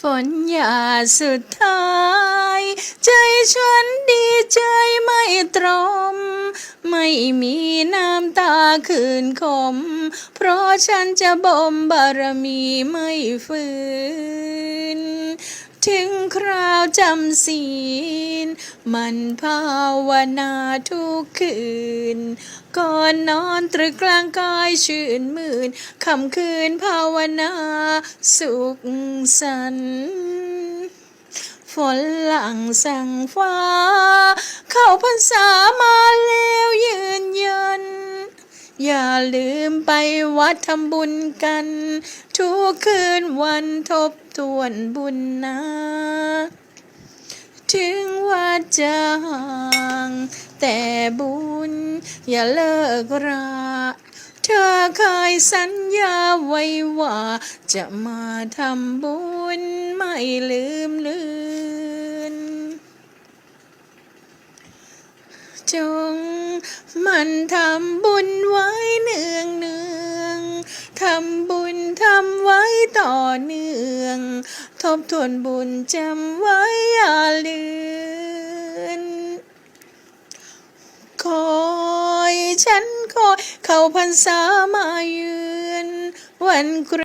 ฝนหยาสุดท้าย ใจฉันดีใจไม่ตรม ไม่มีน้ำตาคืนคม เพราะฉันจะบ่มบารมีไม่ฟืน ถึงคราวจำศีล มันภาวนาทุกคืน ก่อนนอนตรึกกลางกายชื่นมื่นคำคืนภาวนาสุขสันฝนหลังสั่งฟ้า เข้าพรรษามาแล้วยืนยัน อย่าลืม ไปวัดทำบุญกัน ทุกคืนวันทบทวนบุญนะ ถึงว่าจะห่างแต่บุญอย่าเลิกราเธอเคยสัญญาไว้ว่า จะมาทำบุญไม่ลืมเลือนจงมันทำบุญ ต่อเนื่อง ทบทวนบุญจำไว้อย่าลืมคอยฉันคอยเข้าพรรษามาเยือนวันกร